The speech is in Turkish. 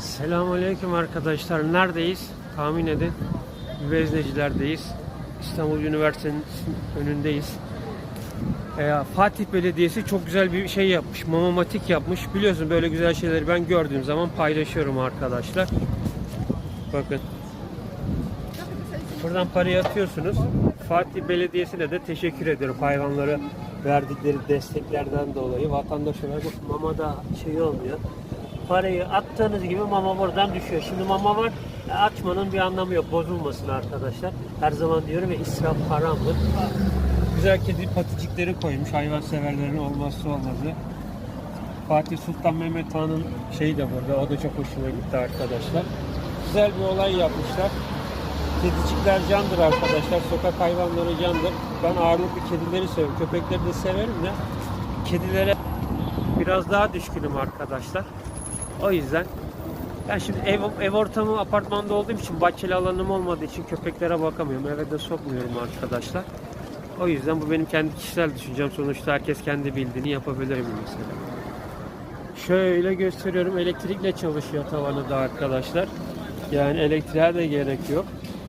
Selamünaleyküm arkadaşlar. Neredeyiz? Tahmin edin. Vezneciler'deyiz. İstanbul Üniversitesi'nin önündeyiz. Ee, Fatih Belediyesi çok güzel bir şey yapmış. Mamamatik yapmış. Biliyorsun böyle güzel şeyleri ben gördüğüm zaman paylaşıyorum arkadaşlar. Bakın. Buradan parayı atıyorsunuz. Fatih Belediyesi'ne de teşekkür ediyorum hayvanlara verdikleri desteklerden dolayı. Vatandaş olarak mama da şey olmuyor. Parayı attığınız gibi mama buradan düşüyor. Şimdi mama var. e, Açmanın bir anlamı yok. Bozulmasın arkadaşlar. Her zaman diyorum ya israf haramdır. Güzel kedi paticikleri koymuş. Hayvan severlerin olmazsa olmazı. Fatih Sultan Mehmet Han'ın şeyi de burada. O da çok hoşuma gitti arkadaşlar. Güzel bir olay yapmışlar. Kedicikler candır arkadaşlar. Sokak hayvanları candır. Ben ağırlıklı kedileri seviyorum. Köpekleri de severim de kedilere biraz daha düşkünüm arkadaşlar. O yüzden ben şimdi ev, ev ortamı apartmanda olduğum için bahçeli alanım olmadığı için köpeklere bakamıyorum. Eve de sokmuyorum arkadaşlar. O yüzden bu benim kendi kişisel düşüncem. Sonuçta herkes kendi bildiğini yapabilir mesela. Şöyle gösteriyorum. Elektrikle çalışıyor tavanı da arkadaşlar. Yani elektriğe de gerek yok.